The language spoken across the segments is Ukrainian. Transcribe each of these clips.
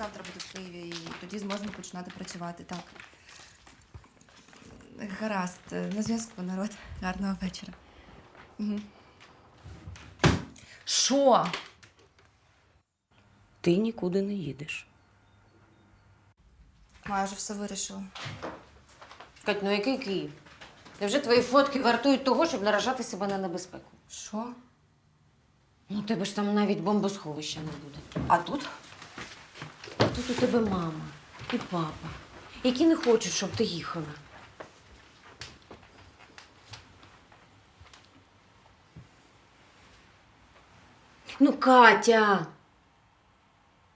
Я буду в Києві і тоді зможемо починати працювати, так. Гаразд, на зв'язку, народ. Гарного вечора. Угу. Що? Ти нікуди не їдеш. Ма, я вже все вирішила. Кать, ну який Київ? Невже твої фотки вартують того, щоб наражати себе на небезпеку? Що? Ну, тебе ж там навіть бомбосховища не буде. А тут? Тут у тебе мама і папа, які не хочуть, щоб ти їхала. Ну, Катя.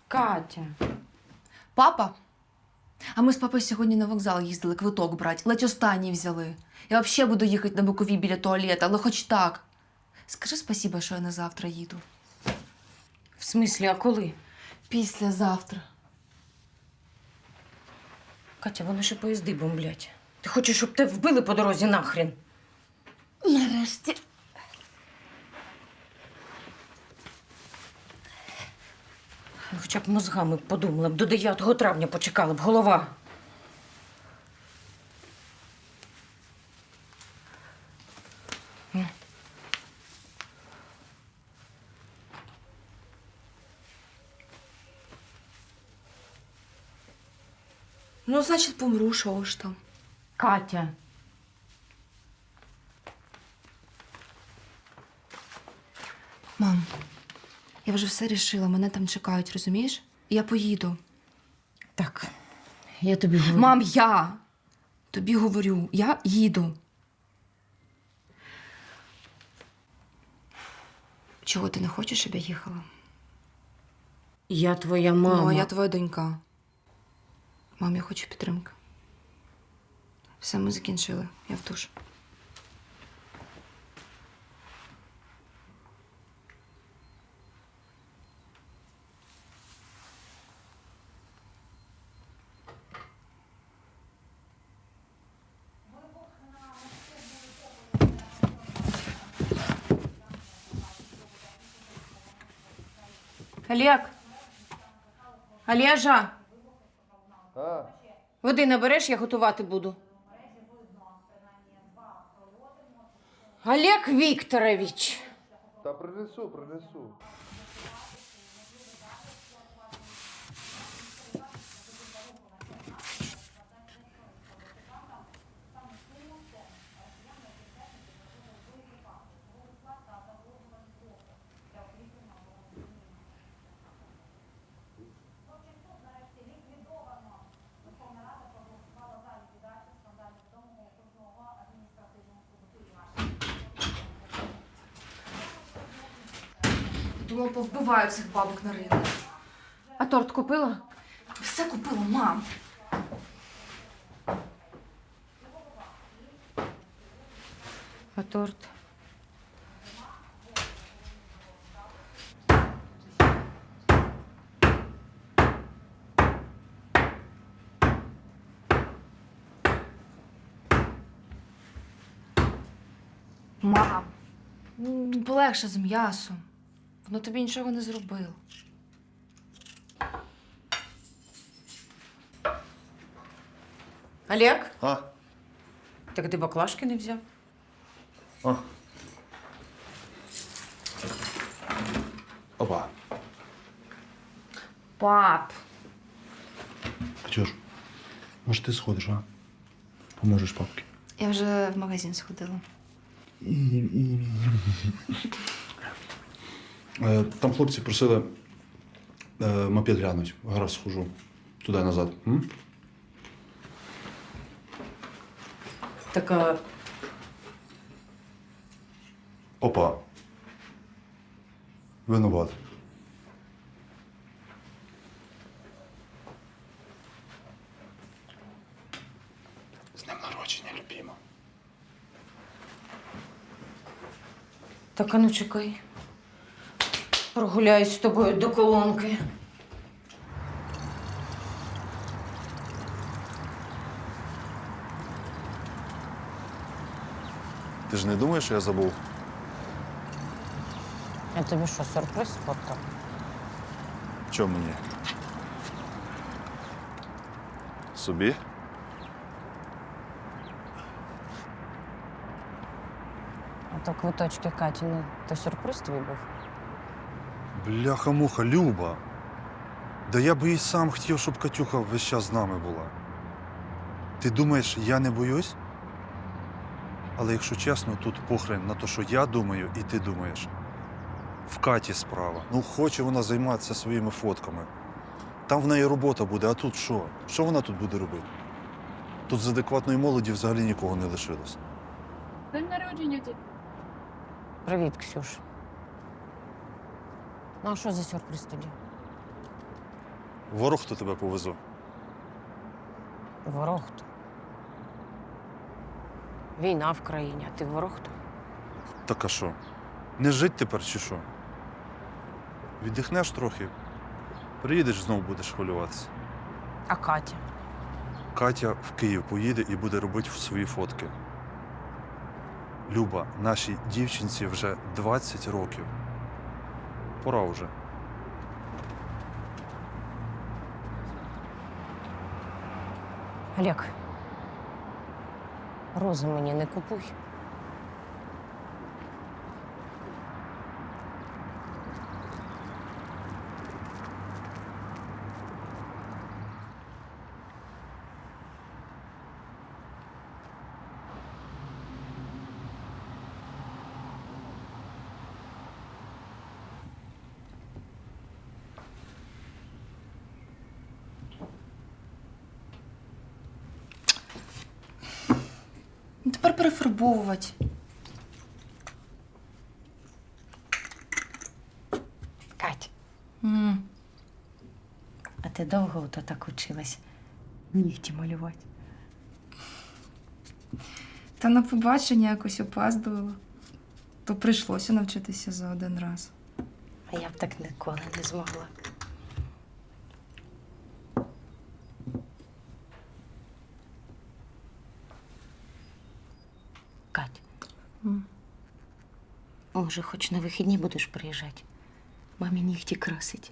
Катя. Папа? А ми з папою сьогодні на вокзал їздили квиток брати. Ледь останній взяли. Я взагалі буду їхати на боковій біля туалета, але хоч так. Скажи спасіба, що я на завтра їду. В смислі, а коли? Післязавтра. Катя, вони ще поїзди бомблять. Ти хочеш, щоб тебе вбили по дорозі нахрен? Нарешті. Ну, Хоча б мозгами подумала б, до 9 травня почекала б голова. Ну, значить, помру, що ж там. Катя. Мам, я вже все рішила, мене там чекають, розумієш? Я поїду. Так, я тобі говорю. Мам, я тобі говорю, я їду. Чого ти не хочеш, щоб я їхала? Я твоя мама. Ну, а я твоя донька. Мам, я хочу підтримки. Все, ми закінчили. Я в душ. Олег. Олежа. Води набереш, я готувати буду. Олег Вікторович. Та принесу, принесу. Повбиваю цих бабок на ринку. А торт купила? Все купила, мам. А торт? Мам. м, Полегше з м'ясом. Воно тобі нічого не зробило. Олег? А? Так ти баклажки не взяв? А. Опа. Пап. Катюш, може ти сходиш, а? Поможеш папки. Я вже в магазин сходила. Е, Там хлопці просили е, мопед глянуть. Гаразд схожу. Туди назад. М? Так а Опа. Винуват. З днем народження, любімо. Так, а ну чекай. Прогуляюсь з тобою до колонки. Ти ж не думаєш, що я забув? Я тобі що, сюрприз спортив? Чому мені? Собі? А то квиточки Катіни, то сюрприз тобі був. Бляха-муха, Люба. Да я би і сам хотів, щоб Катюха весь час з нами була. Ти думаєш, я не боюсь? Але якщо чесно, тут похрен на те, що я думаю, і ти думаєш. В Каті справа. Ну, хоче вона займатися своїми фотками. Там в неї робота буде, а тут що? Що вона тут буде робити? Тут з адекватної молоді взагалі нікого не лишилось. День народження ті. Привіт, Ксюш. Ну, а що за сюрприз тоді? Ворог хто тебе повезу. Ворог хто? Війна в країні, а ти ворог хто? Так а що? Не жить тепер чи що? Віддихнеш трохи, приїдеш знову будеш хвилюватися. А Катя? Катя в Київ поїде і буде робити свої фотки. Люба, нашій дівчинці вже 20 років. Пора вже. Олег. Рози мені не купуй. Ну, перефарбовувати. Кать, М. а ти довго ото так училась нігті малювати? Та на побачення якось опаздувала. То прийшлося навчитися за один раз. А я б так ніколи не змогла. Кать. М. Може, хоч на вихідні будеш приїжджати? Мамі нігті красить.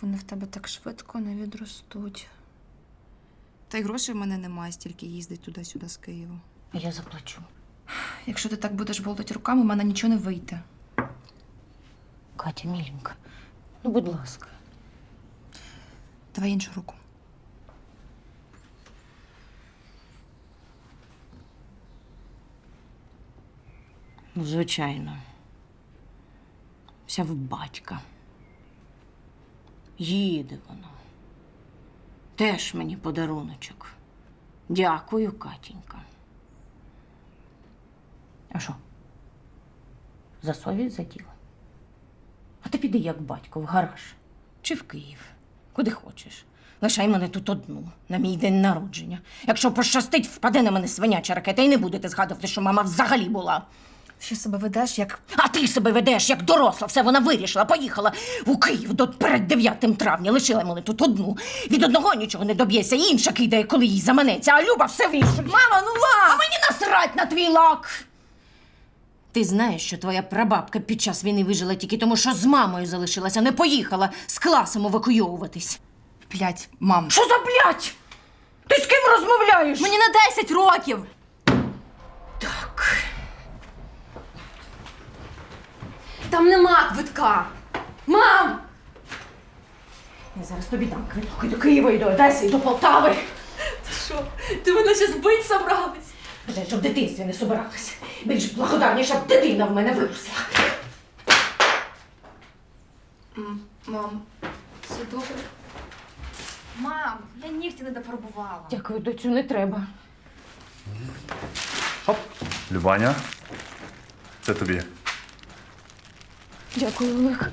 Вони в тебе так швидко не відростуть. Та й грошей в мене немає, стільки їздить туди-сюди з Києва. Я заплачу. Якщо ти так будеш болтати руками, в мене нічого не вийде. Катя, міленька, ну будь ласка. Давай іншу руку. Ну, звичайно. Вся в батька. Їде воно. Теж мені подаруночок. Дякую, Катінька. А що? За совість заділа? А ти піди як батько в гараж чи в Київ, куди хочеш. Лишай мене тут одну на мій день народження. Якщо пощастить, впаде на мене свиняча ракета і не будете згадувати, що мама взагалі була. Ще себе ведеш, як А ти себе ведеш як доросла, все вона вирішила, поїхала у Київ до перед 9 травня. Лишила мене тут одну. Від одного нічого не доб'ється, інша кидає, коли їй заманеться, а Люба все вирішить. Мама, ну лак! А мені насрать на твій лак! Ти знаєш, що твоя прабабка під час війни вижила тільки тому, що з мамою залишилася, не поїхала з класом евакуйовуватись. блядь, мам. Що за блядь? Ти з ким розмовляєш? Мені на 10 років! Там нема квитка! Мам! Я зараз тобі дам квиток і до Києва, і до Одеси, і до Полтави. Що? Ти мене ще збить собралась? Вже щоб в дитинстві не собиралася. Більш благодарніша б дитина в мене виросла. Мам, все добре. Мам, я нігті не дофарбувала. Дякую, доцю, не треба. Хоп! Любаня. Це тобі. Дякую, Олег.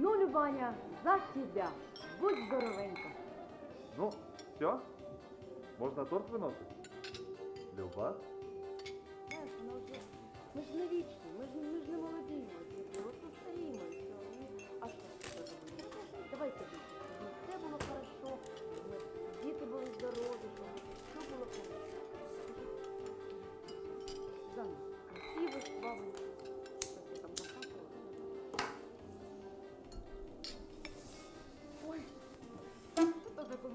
Ну, Любаня, за тебя. Будь здоровенька. Ну, все? Можна торт виносити? Люба? Знаєш, вона вже... Ми ж не вічні, ми ж, ми ж не молоді. Ми просто старіємо і все. І- А що ти думаєш? Давай тобі. Все було хорошо. Ми, діти були здорові, все було хорошо. Зана, красивих, бабоньки. Що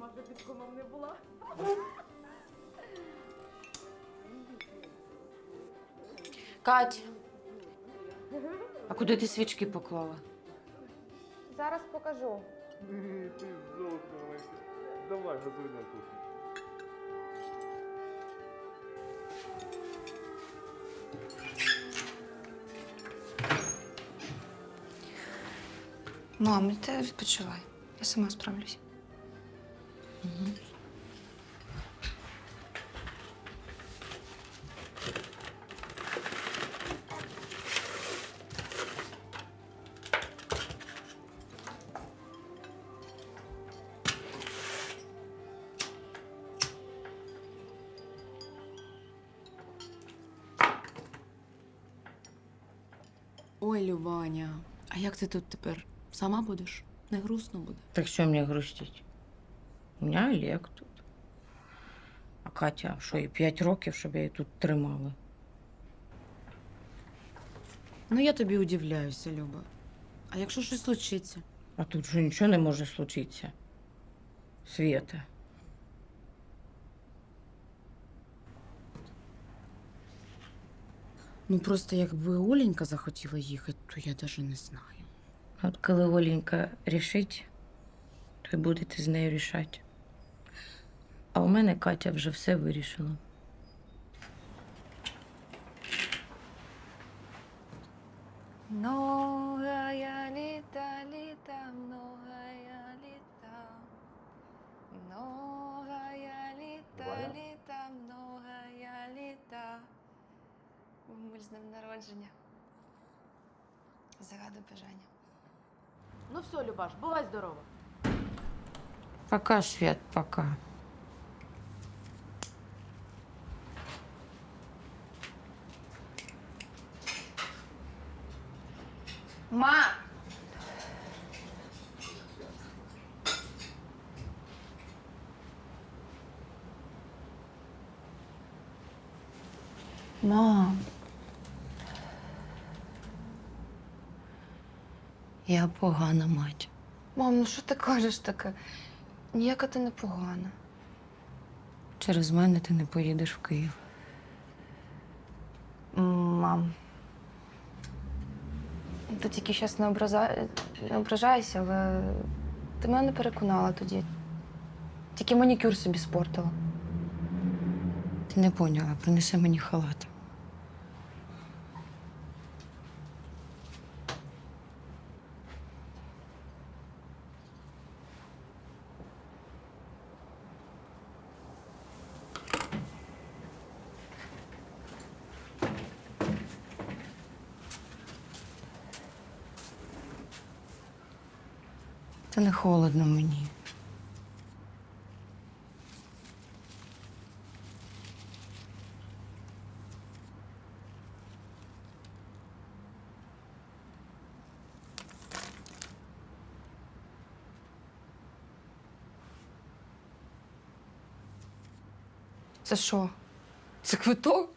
що то за під комом не була? Кать. А куди ти свічки поклала? Зараз покажу. Ти золото маленьке. Давай, газуй на кухню. Мам, ти відпочивай. Я сама справлюсь. Ой, Любаня, а як ти тут тепер? Сама будеш? Не грустно буде. Так що мені грустить? У мене Олег тут. А Катя, що їй 5 років, щоб я її тут тримала. Ну, я тобі удивляюся, Люба. А якщо щось случиться? А тут же нічого не може случитися. Свята. Ну просто якби Оленька захотіла їхати, то я навіть не знаю. От коли Оленька рішить, то й будете з нею рішати. А у мене Катя вже все вирішила. Многая літа, літа, многая літа. Многая літа, Валя? літа, многая літа. Ми з ним народження. Загадуй бажання. Ну все, Любаш, бувай здорова. Пока, Свят, пока. Ма! Мам. Я погана мать. Мам, ну що ти кажеш таке? Ніяка ти не погана. Через мене ти не поїдеш в Київ. Мам. Ти тільки зараз не, образа... не ображайся, але ти мене не переконала тоді. Тільки манікюр собі спортила. Ти не поняла, принеси мені халат. Та не холодно мені. Це що? Це квиток?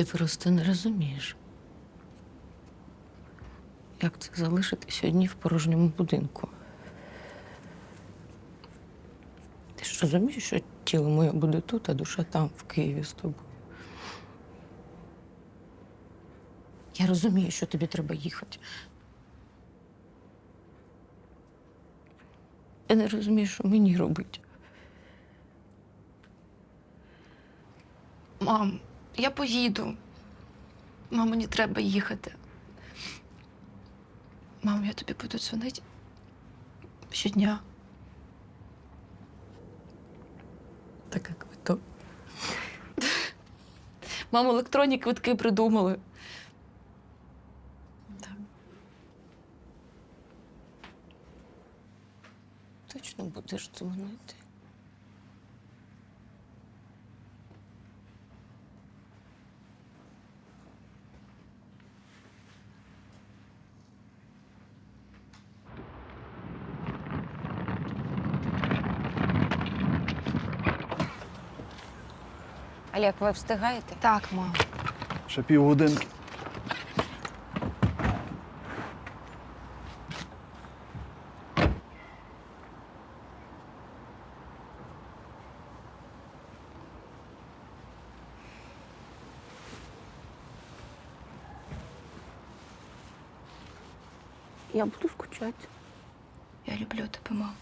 Ти просто не розумієш. Як це залишитись одні в порожньому будинку? Ти ж розумієш, що тіло моє буде тут, а душа там, в Києві з тобою. Я розумію, що тобі треба їхати. Я не розумію, що мені робити. Мам, я поїду. Мам, мені треба їхати. Мам, я тобі буду дзвонити щодня. Так як ви то. Мам, електронні квитки придумали. Точно будеш дзвонити. Олег, ви встигаєте? Так, мам. Ще півгодинки. Я буду скучати. Я люблю тебе, мам.